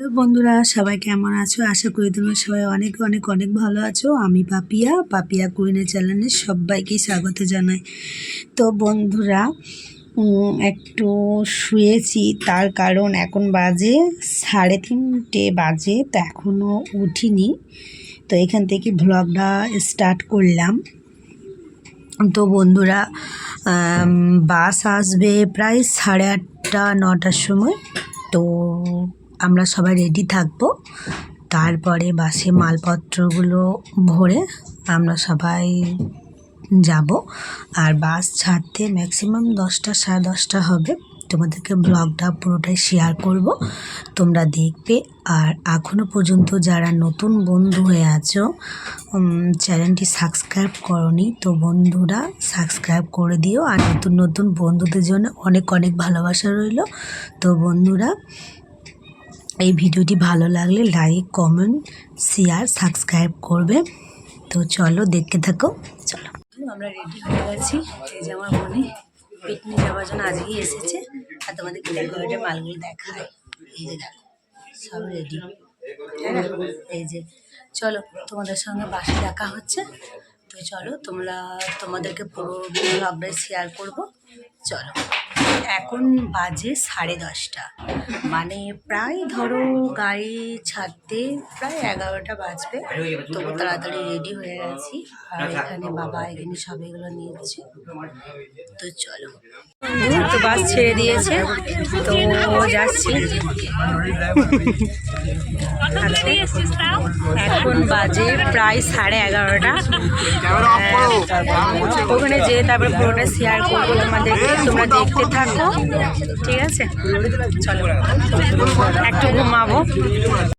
Hello বন্ধুরা, সবাই কেমন আছো? আশা করি তোমরা সবাই অনেক অনেক অনেক ভালো আছো। আমি পাপিয়া পাপিয়া কুইনের চ্যানেলে সবাইকে স্বাগত জানাই। তো বন্ধুরা একটু শুয়েছি, তার কারণ এখন বাজে সাড়ে তিনটে বাজে, তো এখনও উঠিনি। তো এখান থেকে ভ্লগটা স্টার্ট করলাম। তো বন্ধুরা বাস আসবে প্রায় সাড়ে আটটা, নটার সময়। তো আমরা সবাই রেডি থাকব। তারপরে বাসে মালপত্রগুলো ভরে আমরা সবাই যাব। আর বাস ছাড়তে ম্যাক্সিমাম দশটা সাড়ে দশটা হবে। তোমাদেরকে ব্লগটা পুরোটাই শেয়ার করব। তোমরা দেখবে। আর এখনও পর্যন্ত যারা নতুন বন্ধু হয়ে আছো চ্যানেলটি সাবস্ক্রাইব করনি, তো বন্ধুরা সাবস্ক্রাইব করে দিও। আর নতুন নতুন বন্ধুদের জন্য অনেক অনেক ভালোবাসা রইল। তো বন্ধুরা এই ভিডিওটি ভালো লাগলে লাইক কমেন্ট শেয়ার সাবস্ক্রাইব করবে। তো চলো দেখতে থাকো। চলো। আমরা রেডি হয়ে গেছি। এই যে আমার বোনে পিকনিক যাওয়ার জন্য আজকেই এসেছে। আর তোমাদেরকে ডেকোরেটের মালগুলো দেখায়। এই যে দেখো, সব রেডি না? এই যে, চলো, তোমাদের সঙ্গে বাসে দেখা হচ্ছে। তো চলো, তোমরা তোমাদেরকে পুরো ব্লগটাই শেয়ার করব। চলো। এখন বাজে সাড়ে দশটা। মানে প্রায় ধরো গাড়ি ছাড়তে প্রায় এগারোটা বাজবে। তবু তাড়াতাড়ি রেডি হয়ে গেছি। আর এখানে বাবা এখানে সব এগুলো নিয়েছে তো চলো। তো বাস ছেড়ে দিয়েছে। তো যাচ্ছি। এখন বাজে প্রায় সাড়ে এগারোটা। ওখানে যেয়ে তারপরে পুরোটা শেয়ার করব তোমাদেরকে। তোমরা দেখতে থাকো। ঠিক আছে? চলো একটু ঘুমাবো।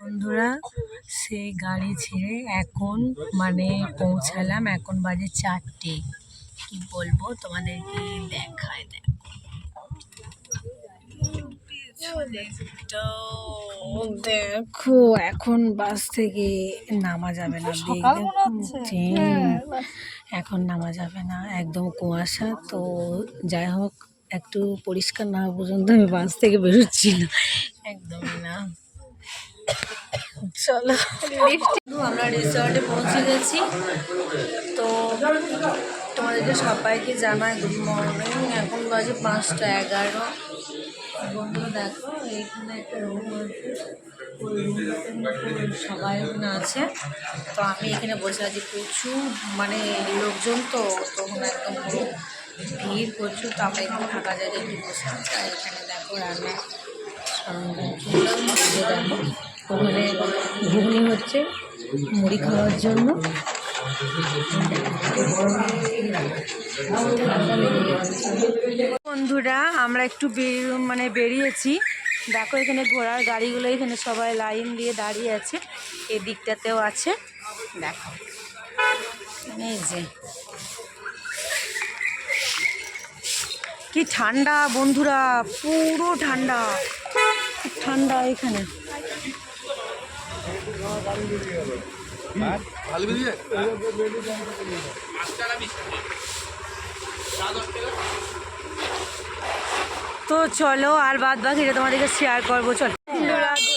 বন্ধুরা সেই গাড়ি ছেড়ে এখন মানে পৌঁছালাম এখন বাজে চারটে। কি বলব তোমাদেরকে দেখায় দেখো। দেখো এখন বাস থেকে নামা যাবে না। দেখতে এখন নামা যাবে না। একদম কুয়াশা তো যাই হোক একটু পরিষ্কার না পর্যন্ত আমি বাস থেকে বেরোচ্ছি না একদমই না। চলো আমরা রিসর্টে পৌঁছে গেছি। তো তোমাদেরকে সবাইকে জানাই গুড মর্নিং এখন বাজে পাঁচটা এগারো। বন্ধুরা দেখো এইখানে একটা রুম আছে। ওই রুমটাতে সবাই এখানে আছে। তো আমি এখানে বসে আছি প্রচুর মানে লোকজন তো তখন একদম পুরো ভিড় প্রচুর, তো আমরা এখানে ফাঁকা জায়গায় একটু বসে আর এখানে দেখো রান্না এই ওখানে ঘুগনি হচ্ছে মুড়ি খাওয়ার জন্য। বন্ধুরা, আমরা একটু মানে বেরিয়েছি। দেখো এখানে ঘোড়ার গাড়িগুলো, এখানে সবাই লাইন দিয়ে দাঁড়িয়ে আছে, এদিকটাতেও আছে। দেখো, এই যে কি ঠান্ডা বন্ধুরা, পুরো ঠান্ডা। ঠান্ডা এখানে। তো চলো আর বাদ বাকিটা তোমাদেরকে শেয়ার করব। চলো।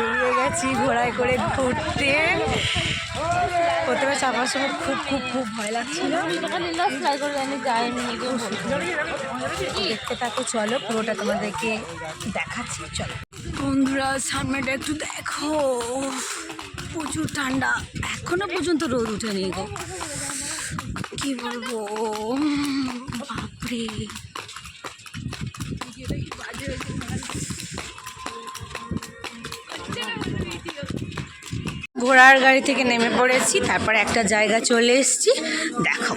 বেরিয়ে গেছি ঘোড়ায় করে ঘুরতে প্রথমে চাপার সময় খুব খুব খুব ভয় লাগছিল। দেখতে থাকো, চলো, পুরোটা তোমাদেরকে দেখাচ্ছি, চলো। বন্ধুরা সামনেটা একটু দেখো। প্রচুর ঠান্ডা। এখনও পর্যন্ত রোদ উঠেনি গো। কি বলব? বাপরে। ঘোড়ার গাড়ি থেকে নেমে পড়েছি তারপর একটা জায়গা চলে এসেছি। দেখো।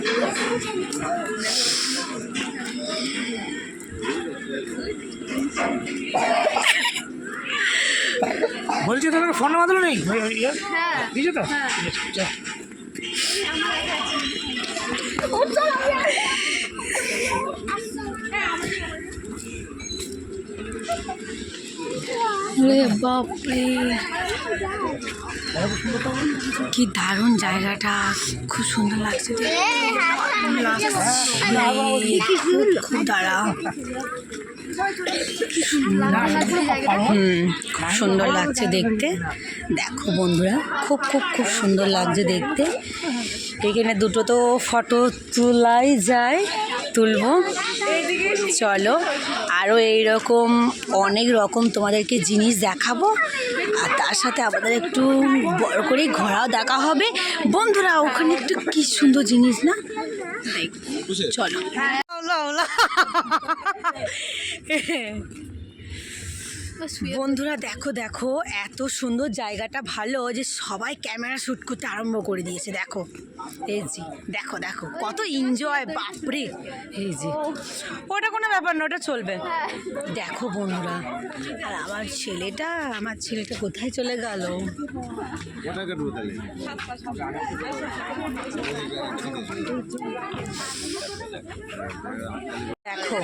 বলছি তোমার ফোন নাম্বার নেই? দিয়েছ তো? হ্যাঁ। বাপরে। কি দারুণ জায়গাটা। খুব সুন্দর লাগছে। খুব হুম, খুব সুন্দর লাগছে দেখতে। দেখো বন্ধুরা, খুব খুব খুব সুন্দর লাগছে দেখতে। এখানে দুটো তো ফটো তোলাই যায়। তুলবো চলো আরও এইরকম অনেক রকম তোমাদেরকে জিনিস দেখাবো আর তার সাথে আমাদের একটু বড় করেই ঘোরাও দেখা হবে বন্ধুরা ওখানে একটু কি সুন্দর জিনিস না চলো বন্ধুরা দেখো দেখো এত সুন্দর জায়গাটা ভালো যে সবাই ক্যামেরা শ্যুট করতে আরম্ভ করে দিয়েছে দেখো। এই জি দেখো দেখো কত এনজয় বাপরে! এই জি ওটা কোনো ব্যাপার না ওটা চলবে। দেখো বন্ধুরা আর আমার ছেলেটা আমার ছেলেটা কোথায় চলে গেল? দেখো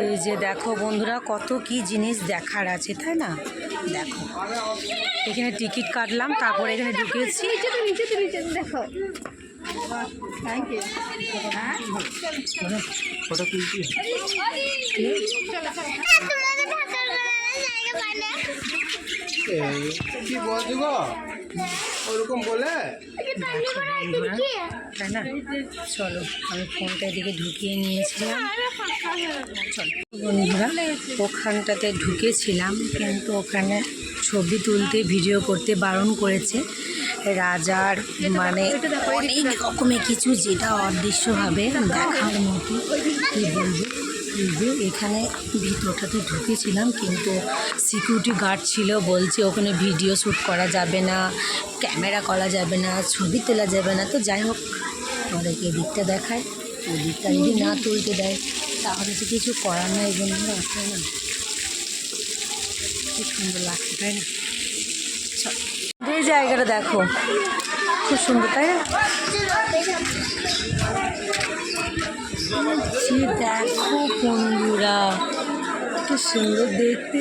এই যে দেখো বন্ধুরা কত কি জিনিস দেখার আছে তাই না? দেখো এখানে টিকিট কাটলাম তারপরে এখানে ঢুকেছি। দেখো কি বলছি গো? ওরকম বলে? তাই না চলো আমি ফোনটা এদিকে ঢুকিয়ে নিয়েছিলাম। চলো বন্ধুরা ওখানটাতে ঢুকেছিলাম কিন্তু ওখানে ছবি তুলতে ভিডিও করতে বারণ করেছে রাজার মানে অনেক রকমের কিছু যেটা অদৃশ্যভাবে দেখার মতো। কী বলব? এই যে এখানে ভিতরটাতে ঢুকেছিলাম কিন্তু সিকিউরিটি গার্ড ছিল বলছে ওখানে ভিডিও শ্যুট করা যাবে না ক্যামেরা করা যাবে না ছবি তোলা যাবে না। তো যাই হোক আমাদেরকে এদিকটা দেখায় ওই দিকটা যদি না তুলতে দেয় তাহলে তো কিছু করার নাই বন্ধুরা তাই না। খুব সুন্দর লাগছে তাই না? এই জায়গাটা দেখো খুব সুন্দর তাই না? যে দেখো বন্ধুরা কি সুন্দর দেখতে।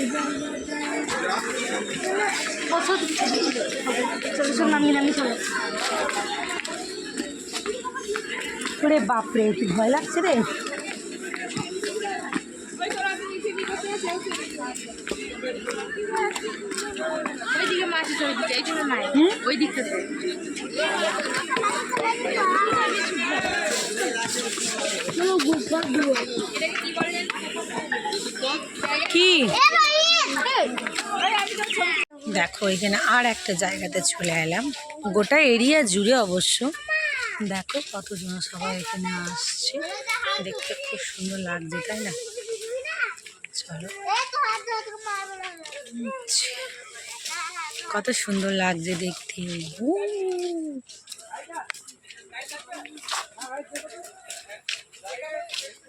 ওরে বাপরে কি ভয় লাগছে রে। ওইদিকে মাছ ওইদিকে? ওই দিকটাতে কি? দেখো এখানে আর একটা জায়গাতে চলে এলাম। গোটা এরিয়া জুড়ে অবশ্য। দেখো কতজন সবাই এখানে আসছে। দেখতে খুব সুন্দর লাগছে তাই না? চলো। কত সুন্দর লাগছে দেখতে।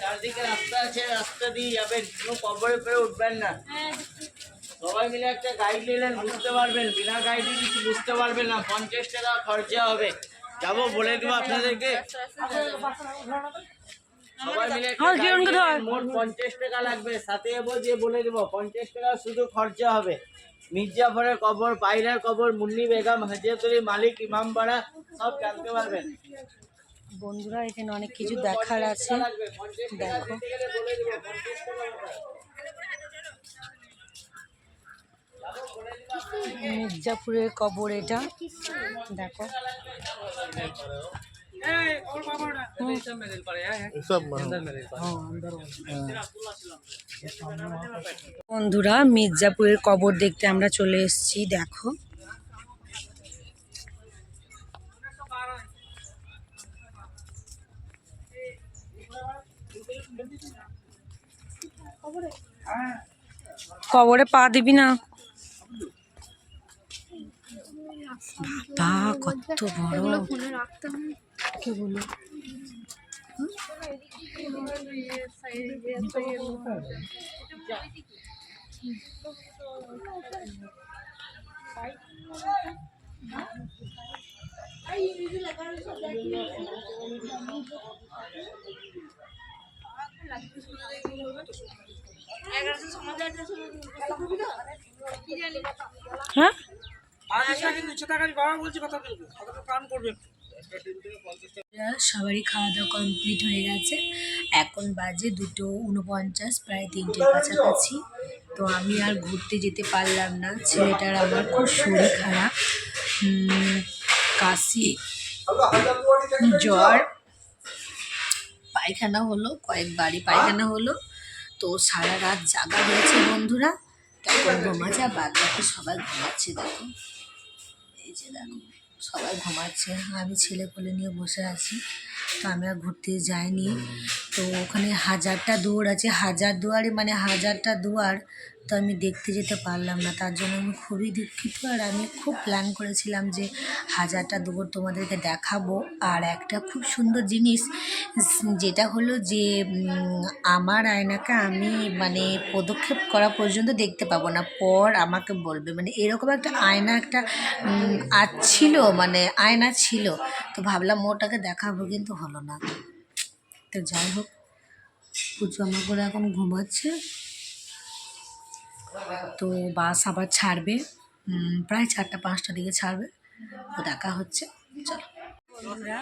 চারদিকে রাস্তা আছে রাস্তা দিয়ে যাবেন কোনো কবরে পেরে উঠবেন না। সবাই মিলে একটা গাইড নিলেন বুঝতে পারবেন। বিনা গাইডে কিছু বুঝতে পারবেন না। পঞ্চাশ টাকা খরচা হবে। যাব বলে দেবো আপনাদেরকে। সবাই মিলে হ্যাঁ, মোট পঞ্চাশ টাকা লাগবে। সাথে যাব যে বলে দেবো পঞ্চাশ টাকা শুধু খরচা হবে। মির্জাফরের কবর পাইলার কবর মুন্নি বেগম হাজিয়াতুরি মালিক ইমামবাড়া সব জানতে পারবেন। বন্ধুরা, এখানে অনেক কিছু দেখার আছে। দেখো। মির্জাপুরের কবর এটা। দেখো। বন্ধুরা, মির্জাপুরের কবর দেখতে আমরা চলে এসেছি। দেখো। কবরে পা দিবি না। বাবা কত বড়। ফোনে কে বলো হ্যাঁ? বাবা বলছি কথা বলব। কথাটা কান করবে সবারই খাওয়া দাওয়া কমপ্লিট হয়ে গেছে। এখন বাজে দুটো উনপঞ্চাশ প্রায় তিনটের কাছাকাছি। তো আমি আর ঘুরতে যেতে পারলাম না। ছেলেটার আমার খুব শরীর খারাপ। কাশি জ্বর। পায়খানা হলো কয়েকবারই পায়খানা হলো। তো সারা রাত জাগা হয়েছে বন্ধুরা। তখন ঘুমাচ্ছে আর বাদ বাকি সবাই ঘুমাচ্ছে, দেখো। এই যে দেখো, সবাই ঘুমাচ্ছে। আমি ছেলে কোলে নিয়ে বসে আছি, তো আমি আর ঘুরতে যাইনি। তো ওখানে হাজারটা দুয়ার আছে। হাজার দুয়ারে মানে হাজারটা দুয়ার তো আমি দেখতে যেতে পারলাম না, তার জন্য আমি খুবই দুঃখিত। আর আমি খুব প্ল্যান করেছিলাম যে হাজারটা দুয়ার তোমাদেরকে দেখাবো। আর একটা খুব সুন্দর জিনিস, যেটা হলো যে আমার আয়নাকে আমি মানে পদক্ষেপ করা পর্যন্ত দেখতে পাবো না। পর আমাকে বলবে মানে এরকম একটা আয়না, একটা আর ছিল মানে আয়না ছিল। তো ভাবলাম ওটাকে দেখাবো, কিন্তু হলো না। তো যাই হোক, পুজো আমার করে এখন ঘুমাচ্ছে। তো বাস আবার ছাড়বে। প্রায় চারটা পাঁচটা দিকে ছাড়বে। তো দেখা হচ্ছে। চলো। বন্ধুরা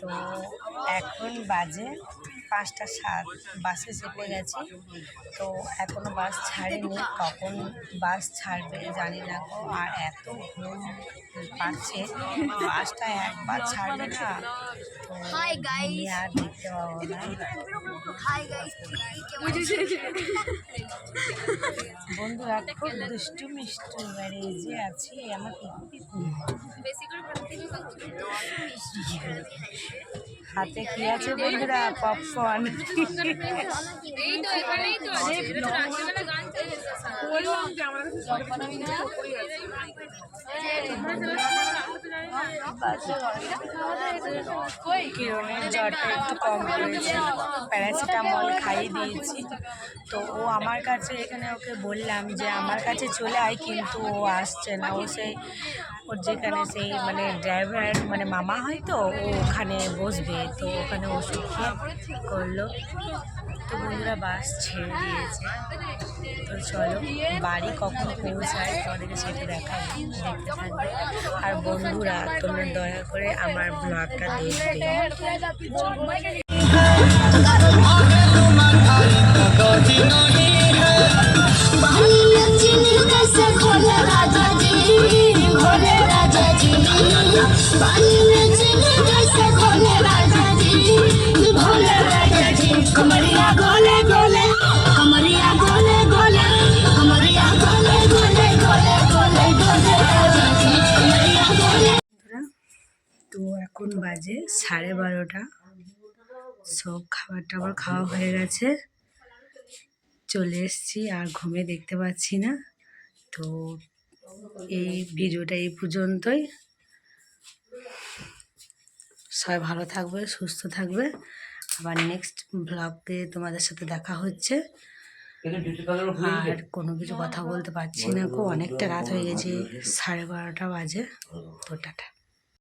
তো এখন বাজে পাঁচটা সাত বাসে চেপে গেছি। তো এখনও বাস ছাড়েনি কখন বাস ছাড়বে জানি না গো আর এত ঘুম পাচ্ছে বাসটা একবার ছাড়বে না তো আর দেখতে পাবো না। বন্ধুরা খুব দুষ্টু মিষ্টু মানে এই যে আছি আমার পিকু পিকু। হাতে কি আছে বন্ধুরা? পপকর্ন এই তো একটু কম হয়েছে প্যারাসিটামল খাইয়ে দিয়েছি। তো ও আমার কাছে, এখানে ওকে বললাম যে আমার কাছে চলে আয়, কিন্তু ও আসছে না। ও সেই, ওর যেখানে সেই মানে ড্রাইভার মানে মামা হয় তো, ও ওখানে বসবে। তো ওখানে ওষুধ করল। তো বন্ধুরা, বাস ছেড়ে দিয়েছে। তো চলো, বাড়ি কখন পৌঁছায়, তোমাদেরকে সেটা দেখা দেখতে থাকবে। আর বন্ধুরা তোমরা দয়া করে আমার ব্লগটা দেখবে সাড়ে বারোটা। সব খাবার টাবার খাওয়া হয়ে গেছে। চলে এসেছি, আর ঘুমে দেখতে পাচ্ছি না। তো, এই ভিডিওটা এই পর্যন্তই। সবাই ভালো থাকবে, সুস্থ থাকবে। আবার নেক্সট ব্লগে তোমাদের সাথে দেখা হচ্ছে। আর কোনো কিছু কথা বলতে পারছি না গো অনেকটা রাত হয়ে গেছে, সাড়ে বারোটা বাজে। তো, টাটা।